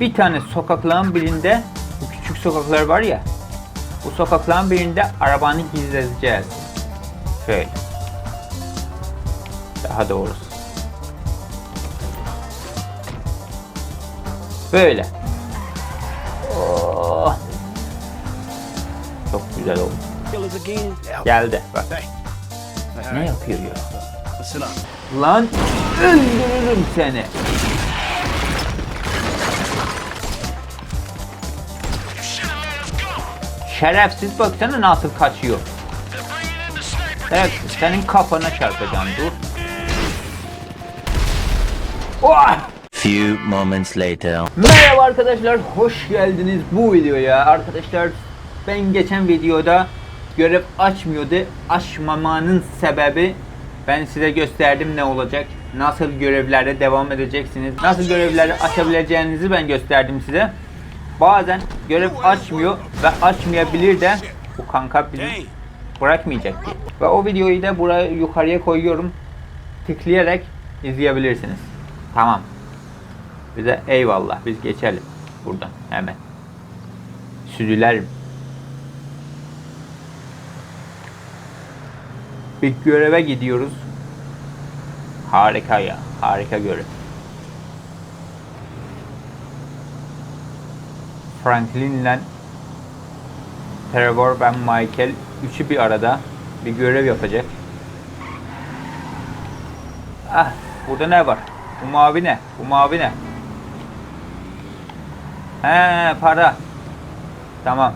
Bir tane sokakların birinde, bu küçük sokaklar var ya, bu sokakların birinde arabanı gizleyeceğiz. Şöyle. Daha doğrusu. Böyle. Oh. Çok güzel oldu. Geldi bak. Ne yapıyor ya? Lan öldürürüm seni. Şerefsiz baksana nasıl kaçıyor. Evet, senin kafana çarpacağım dur. Oh! Few moments later. Merhaba arkadaşlar, hoş geldiniz bu videoya. Arkadaşlar, ben geçen videoda görev açmıyordu. Açmamanın sebebi ben size gösterdim ne olacak. Nasıl görevlere devam edeceksiniz. Nasıl görevleri açabileceğinizi ben gösterdim size. Bazen görev açmıyor ve açmayabilir de bu kanka bizi bırakmayacak diye. Ve o videoyu da buraya yukarıya koyuyorum. Tıklayarak izleyebilirsiniz. Tamam. Bize eyvallah biz geçelim buradan hemen. Süzüler. Bir göreve gidiyoruz. Harika ya. Harika görev. Franklin'le Trevor ben Michael üçü bir arada bir görev yapacak. Ah burada ne var? Bu mavi ne? Bu mavi ne? He para. Tamam.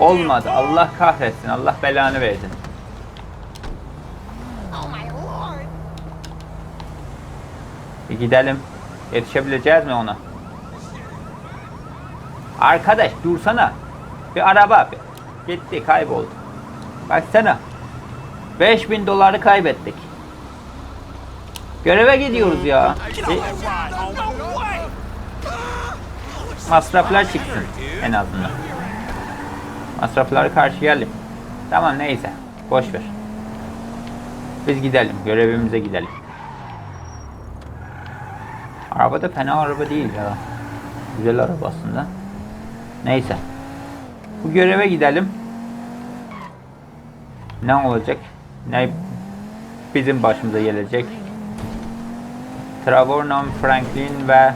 Olmadı. Allah kahretsin. Allah belanı versin. Bir gidelim. Yetişebileceğiz mi ona? Arkadaş dursana. Bir araba. Gitti kayboldu. Baksana. 5000 doları kaybettik. Göreve gidiyoruz ya. Bir masraflar çıksın en azından. Masrafları karşılayalım. Tamam neyse. Boş ver. Biz gidelim. Görevimize gidelim. Araba da fena araba değil ya. Güzel araba aslında. Neyse. Bu göreve gidelim. Ne olacak? Ne bizim başımıza gelecek? Trevor Noam Franklin ve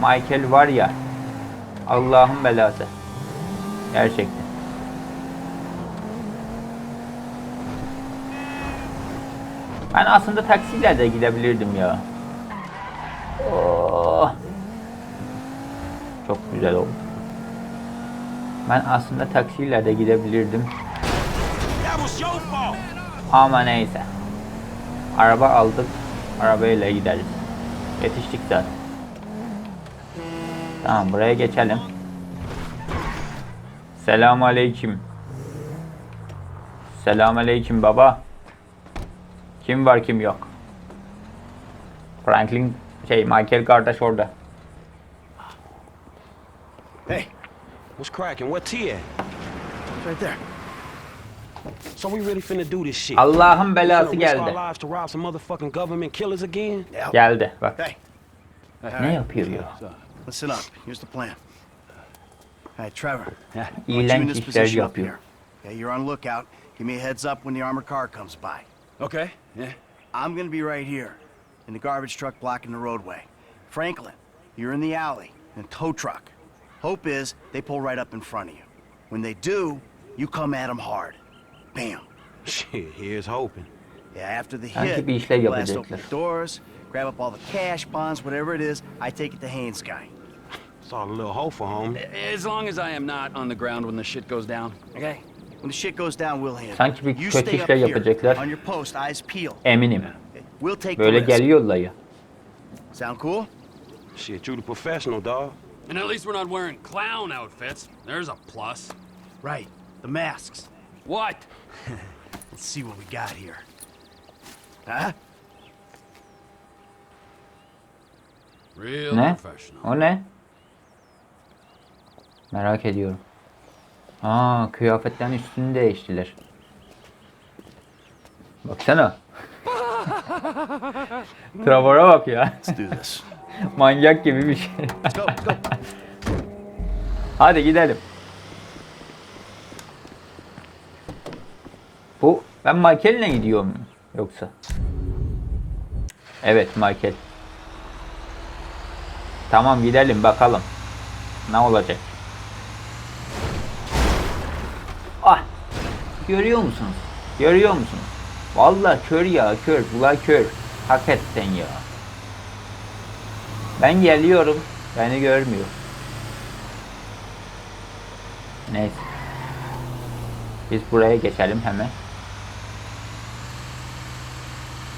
Michael var ya. Allah'ın belası. Gerçekten. Ben aslında taksiyle de gidebilirdim ya. Oh. Çok güzel oldu. Ben aslında taksiyle de gidebilirdim. Ama neyse. Araba aldık. Arabayla gideriz. Yetiştik zaten. Tamam buraya geçelim. Selamun aleyküm. Selamun aleyküm baba. Kim var kim yok. Franklin şey Michael kardeş orada. Hey, What's cracking? What T at? it's right there. So we really finna do this shit? Allah'ın belası Finna risk our geldi. lives to rob some motherfucking government killers again? Yeah. Geldi bak. Hey. Ne yapıyor ya? Listen up. Here's the plan. Hey, Trevor. Yeah. İğrenç this işler position up yapıyor. here. Okay, you're on lookout. Give me a heads up when the armored car comes by. Okay. Yeah. I'm gonna be right here, in the garbage truck blocking the roadway. Franklin, you're in the alley, in a tow truck. Hope is they pull right up in front of you. When they do, you come at them hard. Bam. Shit, here's hoping. Yeah, after the Sanki hit, bir işler you blast open the doors, grab up all the cash, bonds, whatever it is. I take it to Haynes guy. It's all a little hopeful, homie. As long as I am not on the ground when the shit goes down. Okay? When the shit goes down, we'll handle Sanki bir it. You kötü stay up işler here, yapacaklar. on your post, eyes peeled. Eminim. We'll take Böyle the risk. geliyorlar ya. Sound cool? Shit, you're the professional, dog. And at least we're not wearing clown outfits. There's a plus. Right. The masks. What? Let's see what we got here. Huh? Real Ne? professional. O ne? Merak ediyorum. Aa kıyafetlerin üstünü değiştiler. Baksana. Trevor'a bak ya. Manyak gibi bir şey. Hadi gidelim. Bu ben Michael'le gidiyor muyum yoksa? Evet Michael. Tamam gidelim bakalım. Ne olacak? Görüyor musunuz? Görüyor musunuz? Vallahi kör ya kör. Bunlar kör. Hakikaten ya. Ben geliyorum. Beni görmüyor. Neyse. Biz buraya geçelim hemen.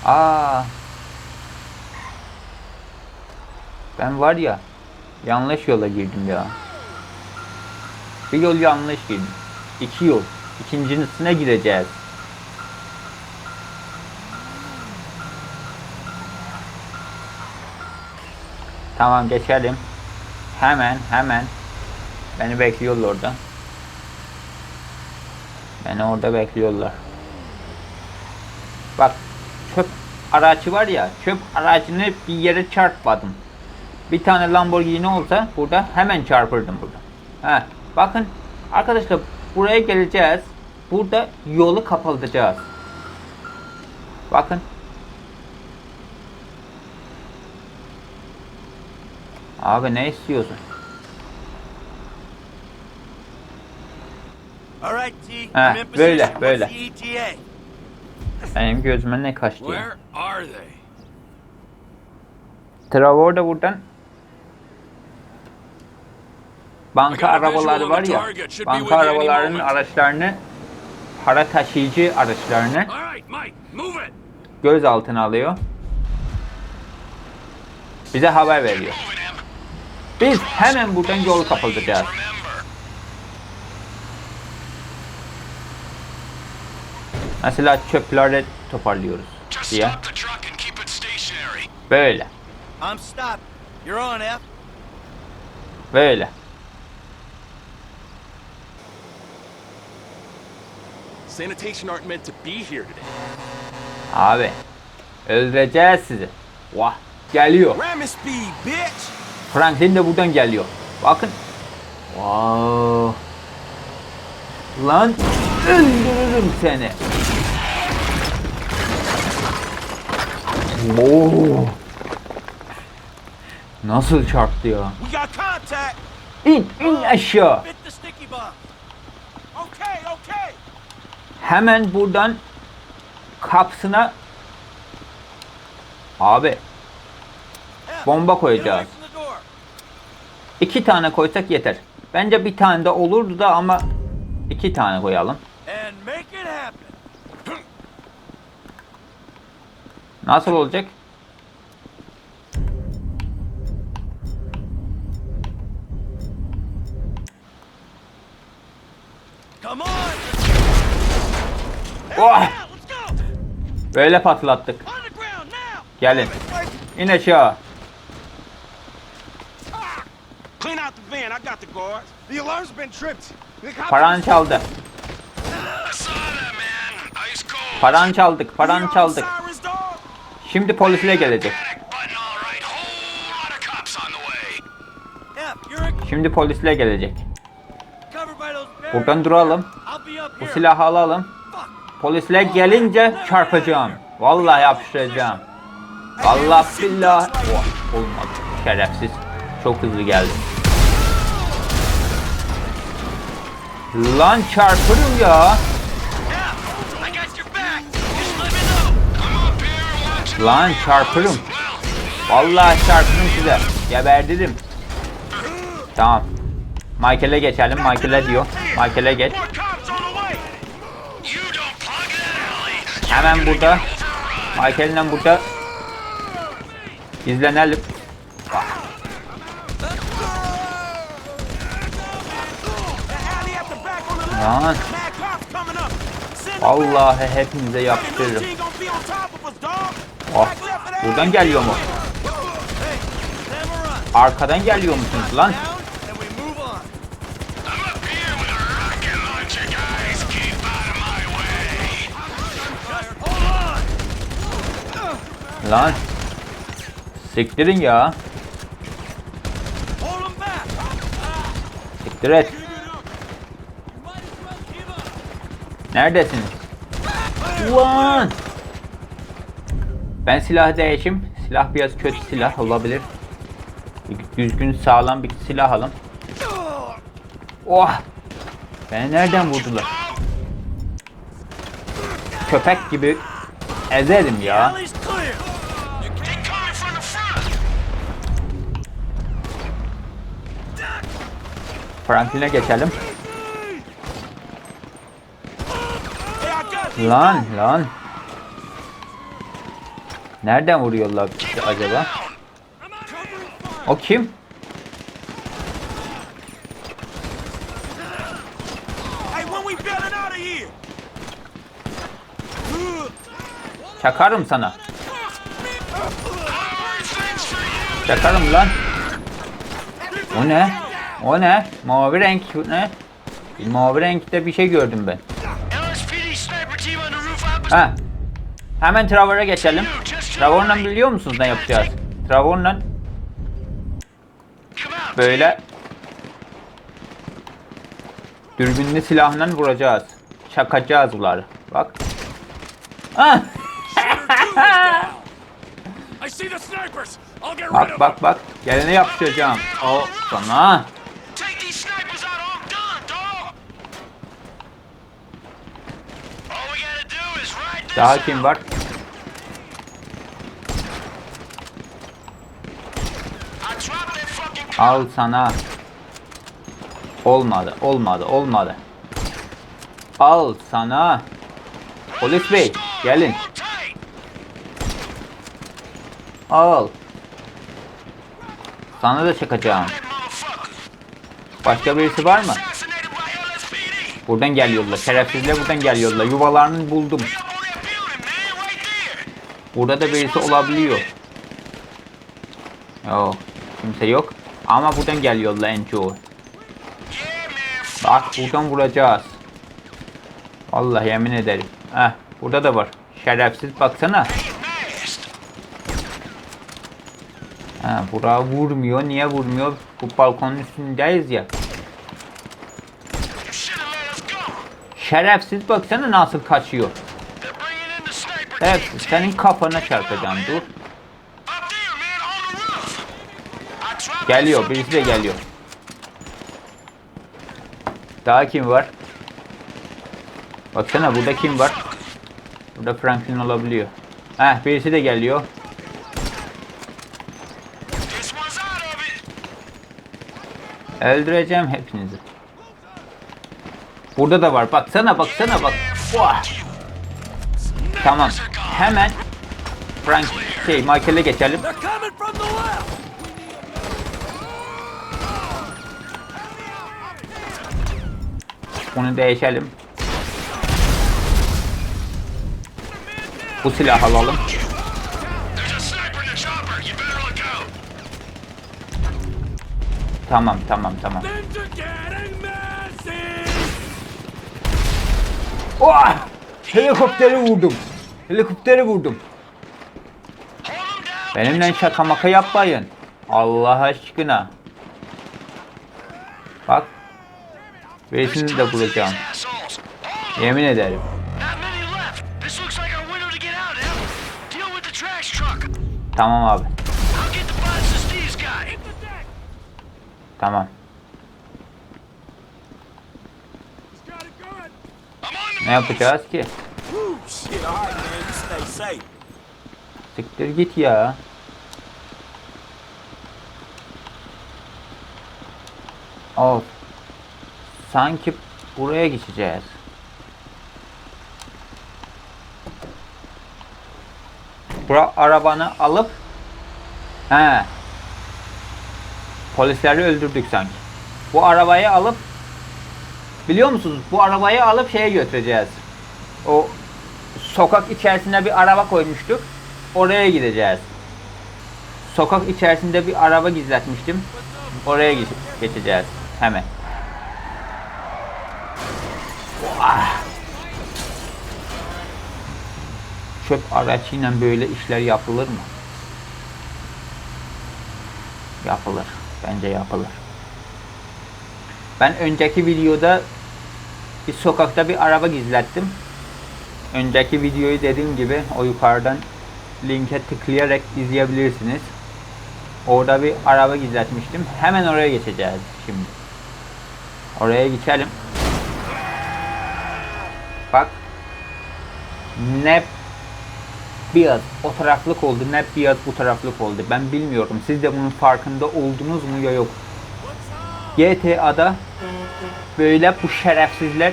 Aa. Ben var ya yanlış yola girdim ya. Bir yol yanlış girdim. İki yol. İkincisine gireceğiz. Tamam geçelim. Hemen hemen. Beni bekliyorlar orada. Beni orada bekliyorlar. Bak çöp aracı var ya çöp aracını bir yere çarpmadım. Bir tane Lamborghini olsa burada hemen çarpırdım burada. Ha, bakın arkadaşlar buraya geleceğiz. Burada yolu kapatacağız. Bakın. Abi ne istiyorsun? Ha, böyle, böyle. ETA? Benim gözüme ne kaçtı ya? Trevor da buradan banka arabaları var ya banka arabalarının araçlarını para taşıyıcı araçlarını gözaltına alıyor. Bize haber veriyor. Biz hemen buradan yol kapatacağız. Mesela çöpleri toparlıyoruz diye. Böyle. Böyle. Sanitation aren't meant to be here today. Abi. Öldüreceğiz sizi. Vah. Geliyor. Speed, bitch! Franklin de buradan geliyor. Bakın. Wow. Lan öldürürüm seni. Oo. Nasıl çarptı ya? İn, in aşağı. Hemen buradan kapsına Abi Bomba koyacağız. iki tane koysak yeter. Bence bir tane de olurdu da ama iki tane koyalım. Nasıl olacak? Come on. Oh! Böyle patlattık. Gelin. İn aşağı. Clean out the van. I got the guards. The alarm's been tripped. The cops Paranı çaldı. Paranı çaldık. On çaldık. Şimdi polisle gelecek. Şimdi polisle gelecek. Buradan duralım. Bu silahı alalım. Polisler gelince çarpacağım. Vallahi yapıştıracağım. Allah billah. Oh, olmadı. Şerefsiz. Çok hızlı geldi. Lan çarpırım ya. Lan çarpırım. Vallahi çarpırım size. Geberdirim. Tamam. Michael'e geçelim. Michael'e diyor. Michael'e geç. More cops on the way. You don't plug that alley. Hemen burada. Michael'le burada. İzlenelim. Lan. Vallahi hepinize yaptırırım. Oh, buradan geliyor mu? Arkadan geliyor musunuz lan? Lan. Siktirin ya. Siktir et. Neredesiniz? Ulan! Ben silah değişim. Silah biraz kötü silah olabilir. Düzgün sağlam bir silah alın. Oh! Beni nereden vurdular? Köpek gibi ezerim ya. Franklin'e geçelim. Lan lan. Nereden vuruyorlar bizi acaba? O kim? Çakarım sana. Çakarım lan. O ne? O ne? Mavi renk ne? Mavi renkte bir şey gördüm ben. Ha. Hemen Trevor'a geçelim. Trevor'la biliyor musunuz ne yapacağız? Out! böyle dürbünlü silahla vuracağız. Çakacağız bunları. Bak. Ah! Bak bak bak. Gelene yapıştıracağım. Al sana. Take these snipers out! I'm done, dog! All we gotta do is ride this Daha kim var? Al sana. Olmadı, olmadı, olmadı. Al sana. Polis bey, gelin. Al. Sana da çakacağım. Başka birisi var mı? Buradan geliyorlar. Şerefsizler buradan geliyorlar. Yuvalarını buldum. Up on that building, man, right there! Burada da birisi olabiliyor. Yok. Kimse yok. Ama buradan geliyorlar en çoğu. Bak buradan vuracağız. Allah yemin ederim. Heh burada da var. Şerefsiz baksana. Ha, bura vurmuyor. Niye vurmuyor? Bu balkonun üstündeyiz ya. Şerefsiz baksana nasıl kaçıyor. Evet senin kafana çarpacağım dur. Geliyor birisi de geliyor. Daha kim var? Baksana burada kim var? Burada Franklin olabiliyor. Heh birisi de geliyor. Öldüreceğim hepinizi. Burada da var. Baksana baksana bak. Vah! Tamam. Hemen Frank şey Michael'e geçelim. Bunu değişelim. Bu silah alalım. Tamam tamam tamam. Oh! Helikopteri vurdum. Helikopteri vurdum. Benimle şaka maka yapmayın. Allah aşkına. Bak. Birisini de 'em. Yemin ederim. Not many left! This looks like our window to get out, Em. Deal with the trash truck! Tamam abi. I'll get the bodies to Steve's guy! Tamam. Got it good. I'm on the Ne yapacağız ki? Siktir git ya. Of. Sanki buraya geçeceğiz. Bura arabanı alıp he polisleri öldürdük sanki. Bu arabayı alıp biliyor musunuz? Bu arabayı alıp şeye götüreceğiz. O sokak içerisine bir araba koymuştuk. Oraya gideceğiz. Sokak içerisinde bir araba gizletmiştim. Oraya geç- geçeceğiz. Hemen. Çöp araçıyla böyle işler yapılır mı? Yapılır. Bence yapılır. Ben önceki videoda bir sokakta bir araba gizlettim. Önceki videoyu dediğim gibi o yukarıdan linke tıklayarak izleyebilirsiniz. Orada bir araba gizletmiştim. Hemen oraya geçeceğiz şimdi. Oraya geçelim. Bak. Ne biraz o taraflık oldu ne biraz bu taraflık oldu. Ben bilmiyorum. Siz de bunun farkında oldunuz mu ya yok. GTA'da böyle bu şerefsizler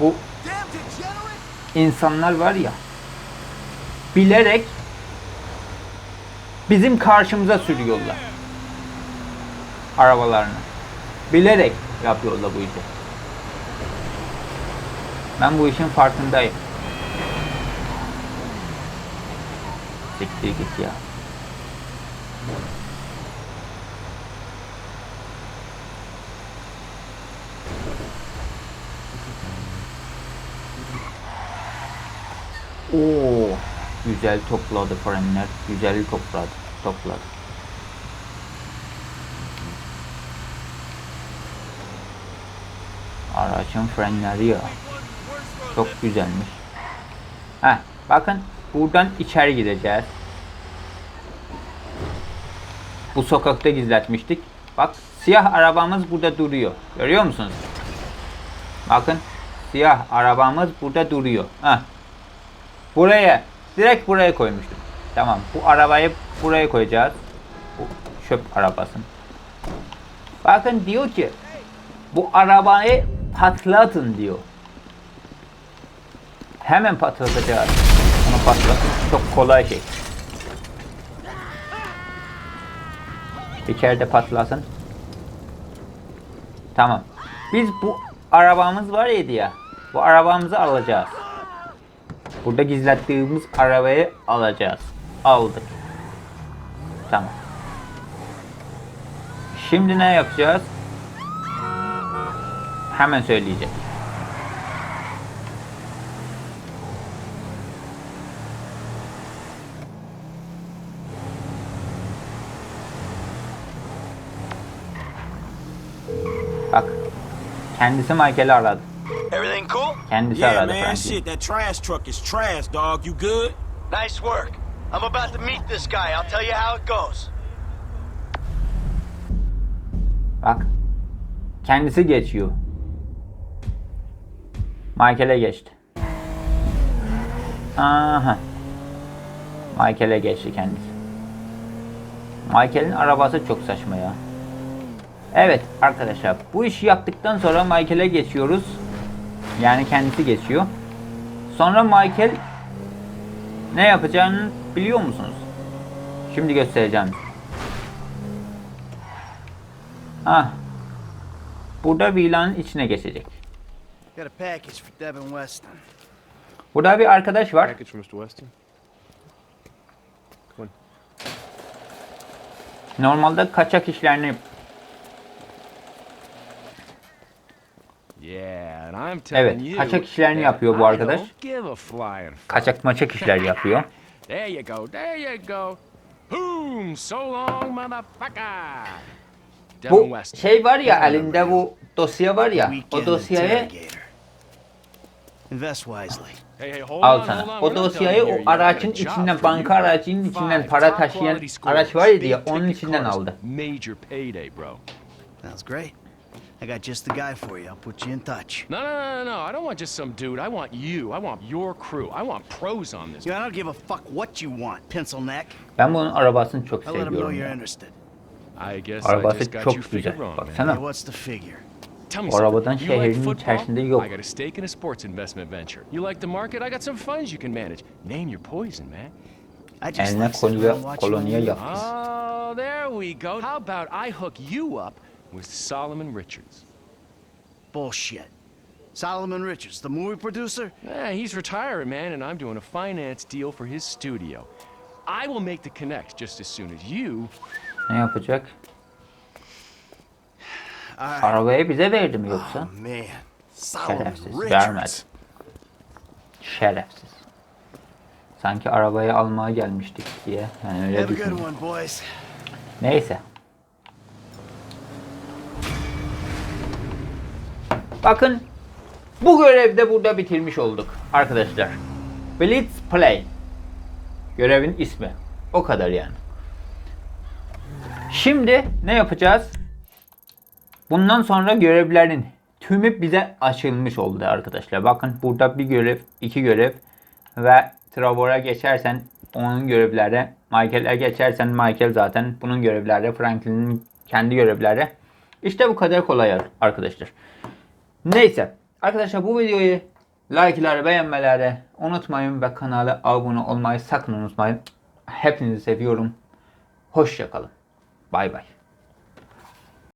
bu insanlar var ya bilerek bizim karşımıza sürüyorlar arabalarını. Bilerek yapıyorlar bu işi. Ben bu işin farkındayım. Siktir git ya. Oo, güzel topladı frenler. Güzel topladı. Topladı. Aracın frenleri ya. Çok güzelmiş. Heh, bakın buradan içeri gideceğiz. Bu sokakta gizletmiştik. Bak siyah arabamız burada duruyor. Görüyor musunuz? Bakın siyah arabamız burada duruyor. Heh. Buraya direkt buraya koymuştum. Tamam bu arabayı buraya koyacağız. Bu çöp arabası. Bakın diyor ki bu arabayı patlatın diyor. Hemen patlatacağız. Onu patlatın. Çok kolay şey. İçeride patlasın. Tamam. Biz bu arabamız var ya ya. Bu arabamızı alacağız. Burada gizlettiğimiz arabayı alacağız. Aldık. Tamam. Şimdi ne yapacağız? Hemen söyleyecek. Bak. Kendisi Michael'i aradı. Everything cool? Kendisi Yeah, aradı man. Shit, that trash truck is trash, dog. You good? Nice work. I'm about to meet this guy. I'll tell you how it goes. Bak. Kendisi geçiyor. Michael'e geçti. Aha. Michael'e geçti kendisi. Michael'in arabası çok saçma ya. Evet arkadaşlar bu işi yaptıktan sonra Michael'e geçiyoruz. Yani kendisi geçiyor. Sonra Michael ne yapacağını biliyor musunuz? Şimdi göstereceğim. Ah. Burada villanın içine geçecek. Burada bir arkadaş var. Normalde kaçak işlerini Yeah, and I'm telling Evet, you. kaçak işlerini yapıyor bu arkadaş. don't give a flying fuck. kaçak maçak işler yapıyor. There you go, there you go. Boom, so long, motherfucker. Bu şey var ya elinde bu dosya var ya. O dosyayı al sana. O dosyayı o aracın içinden banka aracının içinden para taşıyan araç var ya diye onun içinden aldı. Sounds great. I got just the guy for you. I'll put you in touch. No, no, no, no, no. I don't want just some dude. I want you. I want your crew. I want pros on this. You know, I don't give a fuck what you want, pencil neck. Ben bunun arabasını çok I'll let him know seviyorum. you're ya. interested. I guess I Arabası just got çok you güzel. wrong, man. Baksana. Hey, what's the figure? Tell me O arabadan something. You like şehrin football? yok. I got a stake in a sports investment venture. You like the market? I got some funds you can manage. Name your poison, man. I just Eline like sitting kolye, around watching kolonya the yap. Oh, there we go. How about I hook you up with Solomon Richards? Bullshit. Solomon Richards, the movie producer? Eh, he's retiring, man, and I'm doing a finance deal for his studio. I will make the connect just as soon as you. Ne yapacak? Right. Arabayı bize verdi mi yoksa? Oh, man. Solomon Şerefsiz. Richards. Vermedi. Şerefsiz. Sanki arabayı almaya gelmiştik diye. Yani öyle Have a good düşündüm. one, boys. Neyse. Bakın bu görevde burada bitirmiş olduk arkadaşlar. Blitz Play. Görevin ismi. O kadar yani. Şimdi ne yapacağız? Bundan sonra görevlerin tümü bize açılmış oldu arkadaşlar. Bakın burada bir görev, iki görev ve Trevor'a geçersen onun görevleri, Michael'e geçersen Michael zaten bunun görevleri, Franklin'in kendi görevleri. İşte bu kadar kolay arkadaşlar. Neyse arkadaşlar bu videoyu like'ları beğenmeleri unutmayın ve kanala abone olmayı sakın unutmayın. Hepinizi seviyorum. Hoşçakalın. Bay bay.